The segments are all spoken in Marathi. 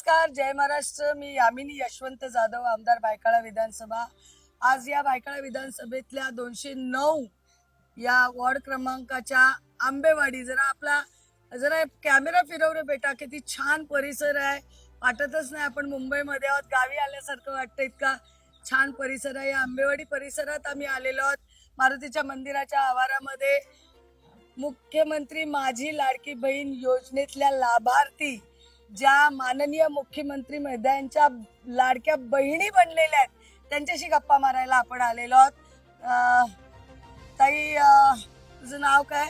नमस्कार जय महाराष्ट्र. मी यामिनी यशवंत जाधव आमदार बायकाळा विधानसभा. आज या बायकाळा विधानसभेतल्या दोनशे नऊ या वॉर्ड क्रमांकाच्या आंबेवाडी जरा आपला जरा कॅमेरा फिरव रे बेटा किती छान परिसर आहे. वाटतच नाही आपण मुंबईमध्ये आहोत. गावी आल्यासारखं वाटतं इतका छान परिसर आहे. या आंबेवाडी परिसरात आम्ही आलेलो आहोत. मारुतीच्या मंदिराच्या आवारामध्ये मुख्यमंत्री माझी लाडकी बहीण योजनेतल्या लाभार्थी ज्या माननीय मुख्यमंत्री महोदयांच्या लाडक्या बहिणी बनलेल्या आहेत त्यांच्याशी गप्पा मारायला आपण आलेलो आहोत. ताई तुझं नाव काय?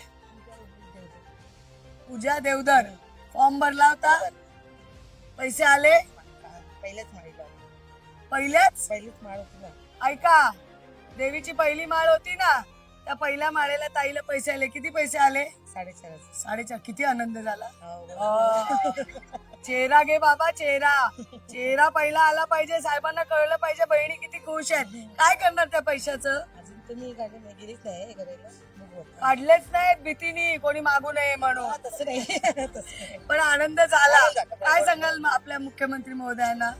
पूजा देवधर. फॉर्म भरला होता. पैसे आले? पहिलेच माळीला पहिल्याच पहिलीच माळ होती ना. ऐका देवीची पहिली माळ होती ना. त्या पहिल्या माळेला ताईला पैसे आले. किती पैसे आले? साडेचार साडेचार. किती आनंद झाला. हो. अं, चेहरा घे बाबा चेहरा. चेहरा पहिला आला पाहिजे साहेबांना कळलं पाहिजे बहिणी किती खुश आहेत. काय करणार त्या पैशाचं? तुम्ही नाही गेलीच नाही हे. काढलेच नाहीत भीतीनी कोणी मागू नये म्हणून. हा, नाही. नाही. पण आनंद झाला. काय सांगाल आपल्या मुख्यमंत्री महोदयांना?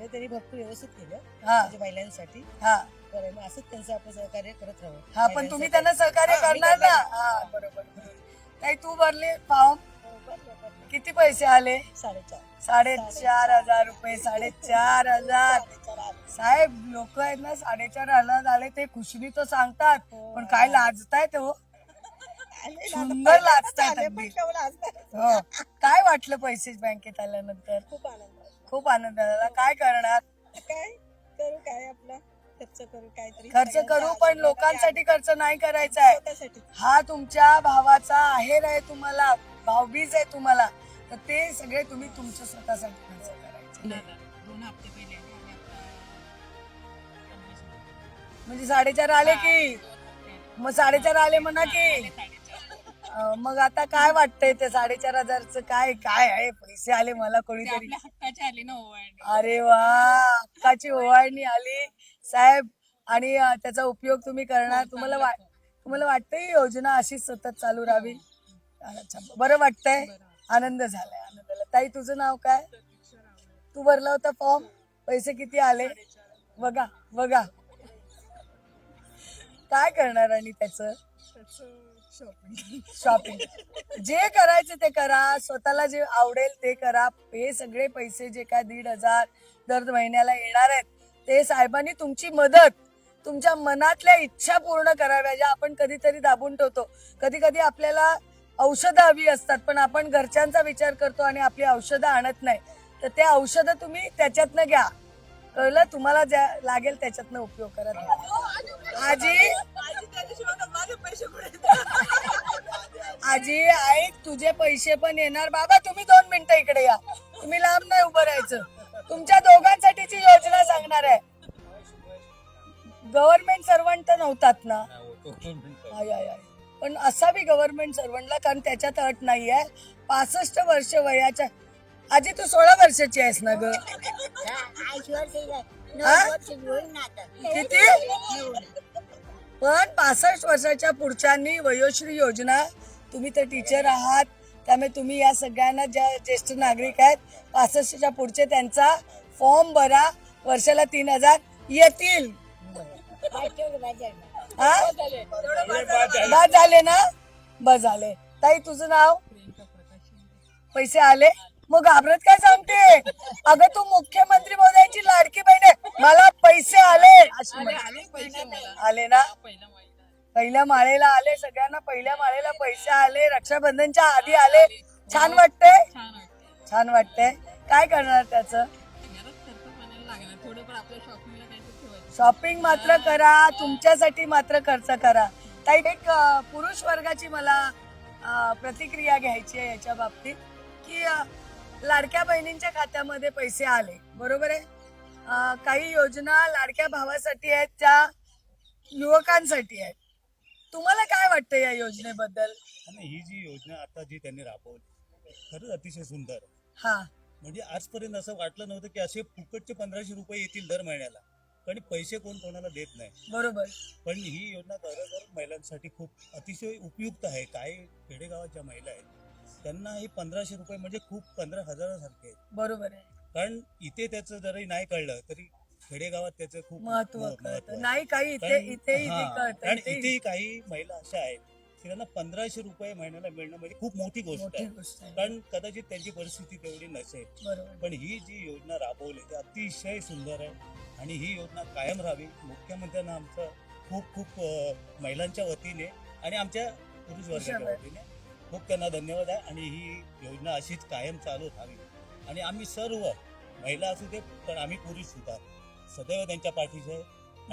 गेलं तरी भरपूर व्यवस्थित केलं. हा. म्हणजे महिलांसाठी. हा. बरं मग असंच त्यांचं आपण सहकार्य करत राहू. हा पण तुम्ही. त्यांना सहकार्य हा, मी करणार ना? करणार. हा. बरोबर. तू भरले फॉर्म? हो, बरं, बरं. किती पैसे आले? साडेचार. साडेचार हजार रुपये साडेचार हजार. साडेचार आले. साहेब लोक आहेत ना साडेचार हजार झाले ते खुशनी तर सांगतात. पण काय लाजतायत हो? आले ना, सुंदर आता आले, अगदी. हो. काय वाटलं पैसे बँकेत आल्यानंतर? खूप आनंद. खूप आनंद झाला. काय करणार? काय करू काय आपला? खर्च करू काहीतरी खर्च करू पण लोकांसाठी. खर्च नाही करायचा आहे. स्वतःसाठी. हा तुमच्या भावाचा आहेर आहे तुम्हाला. भावबीज आहे तुम्हाला. तर ते सगळे तुम्ही तुमच्या स्वतःसाठी खर्च करायचे. दोन हप्ते पहिले. आणि आता म्हणजे साडेचार आले की? मग साडेचार आले म्हणा की? मग आता काय वाटतंय ते साडेचार हजारचं काय काय आहे? पैसे आले मला कोणीतरी. आपल्या हक्काची आली ना ओवाळणी. अरे वा हक्काची ओवाळणी आली. साहेब आणि अं, त्याचा उपयोग तुम्ही करणार. तुम्हाला वा तुम्हाला वाटतंय ही योजना अशीच सतत चालू राहावी? अच्छा बरं वाटतंय? आनंद झालाय आनंद झाला ताई तुझं नाव काय? तू भरला होता फॉर्म? पैसे किती आले? बघा बघा. काय करणार आणि त्याचं? शॉपिंग जे करायचं ते करा स्वतःला जे आवडेल ते करा. हे सगळे पैसे जे काय दीड हजार दर महिन्याला येणार आहेत ते साहेबांनी तुमची मदत तुमच्या मनातल्या इच्छा पूर्ण कराव्या ज्या आपण कधीतरी दाबून ठेवतो. कधी कधी आपल्याला औषधं हवी असतात पण आपण घरच्यांचा विचार करतो आणि आपली औषधं आणत नाही. तर ते औषधं तुम्ही त्याच्यातनं घ्या. कळलं? तुम्हाला ज्या लागेल त्याच्यातनं उपयोग करत आजी? आजी ऐक तुझे पैसे पण येणार. बाबा तुम्ही दोन मिनिटं इकडे या. तुम्ही लांब नाही उभं राहायचं. तुमच्या दोघांसाठीची योजना सांगणार आहे. गव्हर्नमेंट सर्वंट तर नव्हतात ना? आय आय आय पण असावी गव्हर्नमेंट सर्वंटला कारण त्याच्यात अट नाही आहे पासष्ट वर्ष वयाच्या आजी तू सोळा वर्षाची आहेस ना ग? किती? पण पासष्ट वर्षाच्या पुढच्यांनी वयोश्री योजना तुम्ही तर टीचर आहात त्यामुळे तुम्ही या सगळ्यांना ज्या ज्येष्ठ नागरिक आहेत पासष्टच्या पुढचे त्यांचा फॉर्म भरा वर्षाला तीन हजार येतील. हा? बस झाले ना? बस झाले. ताई तुझं नाव? पैसे आले? मग घाबरत काय सांगते? अगं तू मुख्यमंत्री मोदयांची लाडकी बहीण आहे. मला पैसे आले. आले ना? पहिल्या माळेला. आले सगळ्यांना. पहिल्या माळेला पैसे आले. रक्षाबंधनच्या आधी आले. छान वाटतंय? छान वाटतं छान वाटतंय. काय करणार त्याचं? शॉपिंग मात्र करा. तुमच्यासाठी मात्र खर्च करा. ताई एक पुरुष वर्गाची मला प्रतिक्रिया घ्यायची आहे याच्या बाबतीत की लाडक्या बहिणींच्या खात्यामध्ये पैसे आले. बरोबर आहे? काही योजना लाडक्या भावासाठी आहेत त्या युवकांसाठी आहेत. तुम्हाला काय वाटतं या योजनेबद्दल? आणि ही जी योजना आता जी त्यांनी राबवली खरंच अतिशय सुंदर. हा. म्हणजे आजपर्यंत असं वाटलं नव्हतं की असे फुकटचे पंधराशे रुपये येतील दर महिन्याला. पण पैसे कोण कोणाला देत नाही. बरोबर. पण ही योजना खरोखर महिलांसाठी खूप अतिशय उपयुक्त आहे. काही खेडेगावात ज्या महिला आहेत त्यांना हे पंधराशे रुपये म्हणजे खूप पंधरा हजारासारखे आहेत. बरोबर आहे. कारण इथे त्याचं जरी नाही कळलं तरी खेडेगावात त्याचं खूप महत्त्व कळतं आहे. नाही काही इथे कारण- इथेही ते हा, कारण कळतं इथेही काही महिला अशा आहेत की त्यांना पंधराशे रुपये महिन्याला मिळणं म्हणजे खूप मोठी गोष्ट मोठी आहे. गोष्ट आहे. कारण कदाचित त्यांची परिस्थिती तेवढी नसेल. बरोबर. पण ही जी योजना राबवली ती अतिशय सुंदर आहे आणि ही योजना कायम राहावी. मुख्यमंत्र्यांना आमचं खूप खूप अं, महिलांच्या वतीने आणि आमच्या पुरुष वर्गाच्या हुशार. वतीने खूप त्यांना धन्यवाद आहे आणि ही योजना अशीच कायम चालू राहावी. आणि आम्ही सर्व महिला असू दे पण आम्ही पुरुष सुद्धा. सदैव त्यांच्या पाठीचे आहे.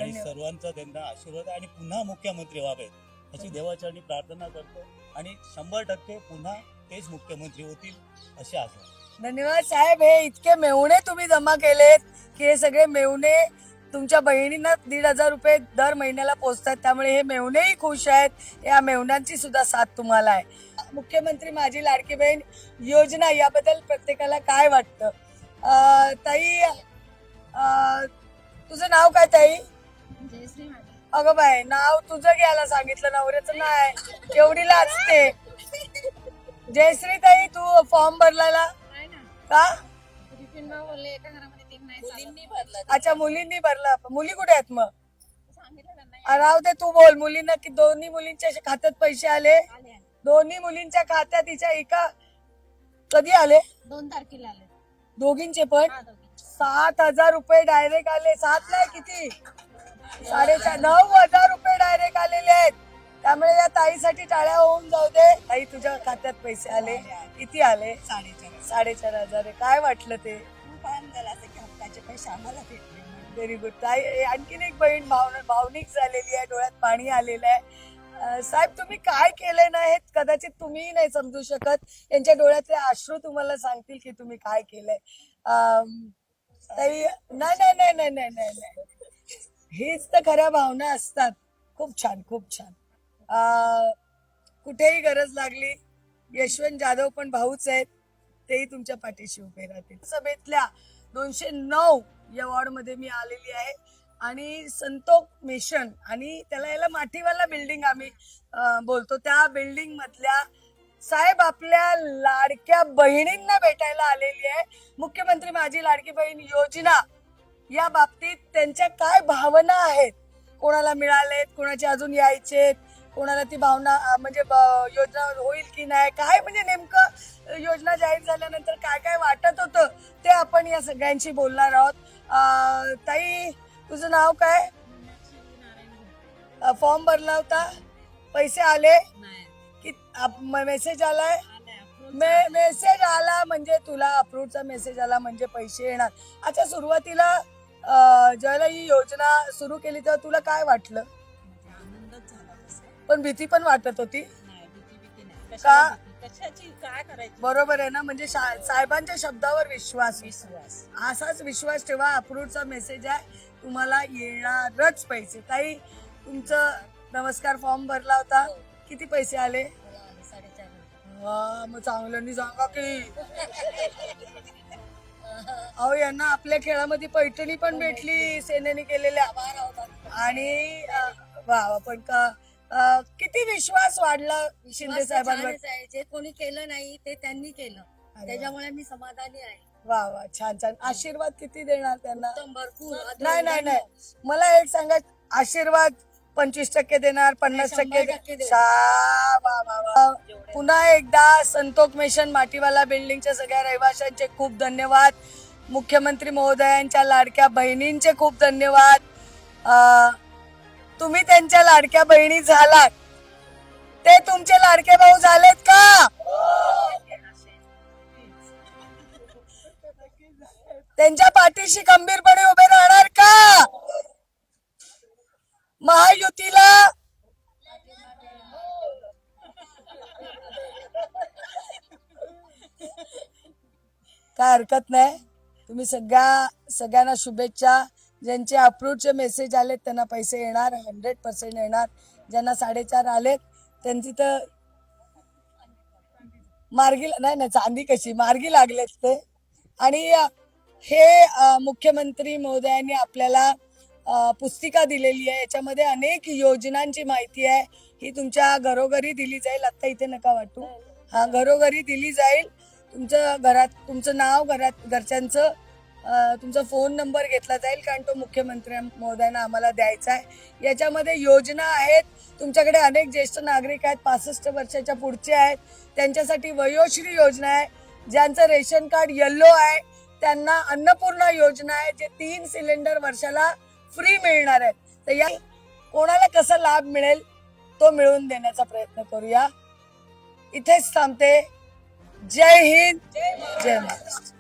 आणि. सर्वांचा त्यांना आशीर्वाद आहे. आणि पुन्हा मुख्यमंत्री व्हावेत अशी देवाचरणी प्रार्थना करतो. आणि शंभर टक्के पुन्हा तेच मुख्यमंत्री होतील अशी आशा. धन्यवाद साहेब. हे इतके मेवणे तुम्ही जमा केलेत की हे सगळे मेवणे तुमच्या बहिणींना दीड हजार रुपये दर महिन्याला पोचतात त्यामुळे हे मेवणेही खुश आहेत. या मेवण्यांची सुद्धा साथ तुम्हाला आहे. मुख्यमंत्री माझी लाडकी बहीण योजना याबद्दल प्रत्येकाला काय वाटतं? ताई तुझं नाव काय ताई? अगं बाय नाव तुझं घ्यायला सांगितलं. नवऱ्याचं नाही केवढी लाजते. जयश्री ताई तू फॉर्म ना. का? मुलींनी भरला अच्छा मुलींनी भरला मुली कुठे आहेत मग? राहू दे तू बोल. मुलींना की दोन्ही मुलींच्या खात्यात पैसे आले. दोन्ही मुलींच्या खात्यात तिच्या एका कधी आले? दोन तारखेला आले. दोघींचे पण? सात हजार रुपये डायरेक्ट आले. सात नाही किती? साडेचार नऊ हजार रुपये डायरेक्ट आलेले आहेत. त्यामुळे या ताईसाठी टाळ्या होऊन जाऊ दे. ताई तुझ्या खात्यात पैसे आले. किती आले? साडेचार साडेचार हजार. काय वाटलं ते? खूप पैसे आम्हाला भेटले व्हेरी गुड ताई आणखीन एक बहीण भाव भावनिक झालेली आहे डोळ्यात पाणी आलेलं आहे. साहेब तुम्ही काय केलंय ना हे कदाचित तुम्हीही नाही समजू शकत. यांच्या डोळ्यातले अश्रू तुम्हाला सांगतील की तुम्ही काय केलंय. ताई नाही नाही नाही नाही नाही नाही हेच तर खऱ्या भावना असतात. खूप छान खूप छान. कुठेही गरज लागली यशवंत जाधव पण भाऊच आहेत. तेही तुमच्या पाठीशी उभे राहतील. सभेतल्या दोनशे नऊ या वॉर्डमध्ये मी आलेली आहे. आणि संतोक मिशन आणि त्याला याला माठीवाला बिल्डिंग आम्ही बोलतो. त्या बिल्डिंग मधल्या साहेब आपल्या लाडक्या बहिणींना भेटायला आलेली आहे. मुख्यमंत्री माझी लाडकी बहीण योजना या बाबतीत त्यांच्या काय भावना आहेत? कोणाला मिळालेत? कोणाचे अजून यायचेत कोणाला ती भावना म्हणजे ब- योजना होईल की नाही? काय म्हणजे नेमकं योजना जाहीर झाल्यानंतर काय काय वाटत होतं ते आपण या सगळ्यांशी बोलणार आहोत. ताई तुझं नाव काय. फॉर्म भरला होता पैसे आले? की मेसेज आलाय? मे. मेसेज आला म्हणजे तुला अप्रूव्हचा मेसेज आला म्हणजे पैसे येणार. अच्छा सुरुवातीला ज्यावेळेला ही योजना सुरू केली तेव्हा तुला काय वाटलं? म्हणजे पण भीती पण वाटत होती? का? कशाची काय करायची? बरोबर आहे ना? म्हणजे शा- साहेबांच्या शब्दावर विश्वास. विश्वास. असाच विश्वास ठेवा अप्रूव्हचा मेसेज आहे. तुम्हाला येणारच पैसे. ताई तुमचं नमस्कार फॉर्म भरला होता. किती पैसे आले? वा, मग चांगल्यानी सांगा की. अहो यांना आपल्या खेळामध्ये पैठणी पण भेटली सेनेने केलेल्या. आणि अं, वा वा, पण का- अं, किती विश्वास वाढला शिंदे साहेबांवर? छानच आहे. जे कोणी केलं नाही ते त्यांनी केलं. त्याच्यामुळे मी समाधानी आहे. वा वा छान छान. आशीर्वाद किती देणार त्यांना? उत्तम भरपूर. नाही नाही नाही मला एक सांगा आशीर्वाद पंचवीस टक्के देणार पन्नास नाही, टक्के शंभर टक्के दे- देणार. शा- वा, वा, वा. पुन्हा एकदा संतोष मिशन माटीवाला बिल्डिंगच्या सगळ्या रहिवाशांचे खूप धन्यवाद. मुख्यमंत्री महोदयांच्या लाडक्या बहिणींचे खूप धन्यवाद. अं, तुम्ही त्यांच्या लाडक्या बहिणी झालात. ते तुमचे लाडके भाऊ झालेत का? त्यांच्या पाठीशी खंबीरपणे उभे राहणार का? महायुतीला काय हरकत नाही. तुम्ही सगळ्या सगळ्यांना शुभेच्छा. ज्यांचे अप्रूव्हचे मेसेज आलेत त्यांना पैसे येणार हंड्रेड पर्सेंट येणार. ज्यांना साडेचार आलेत त्यांची तर मार्गी नाही नाही चांदी कशी? मार्गी लागलेत ते आणि हे मुख्यमंत्री महोदयांनी आपल्याला पुस्तिका दिलेली आहे. याच्यामध्ये अनेक योजनांची माहिती आहे. ही तुमच्या घरोघरी दिली जाईल. आता इथे नका वाटू. हा घरोघरी दिली जाईल. तुमचं घरात तुमचं नाव घरात घरच्यांचं तुमचा फोन नंबर घेतला जाईल कारण तो मुख्यमंत्री महोदयांना आम्हाला द्यायचा आहे. याच्यामध्ये योजना आहेत. तुमच्याकडे अनेक ज्येष्ठ नागरिक आहेत पासष्ट वर्षाच्या पुढचे आहेत. त्यांच्यासाठी वयोश्री योजना आहे. ज्यांचं रेशन कार्ड येल्लो आहे त्यांना अन्नपूर्णा योजना आहे जे तीन सिलेंडर वर्षाला फ्री मिळणार आहेत. तर या कोणाला कसा लाभ मिळेल तो मिळवून देण्याचा प्रयत्न करूया. इथेच थांबते. जय हिंद जय महाराष्ट्र.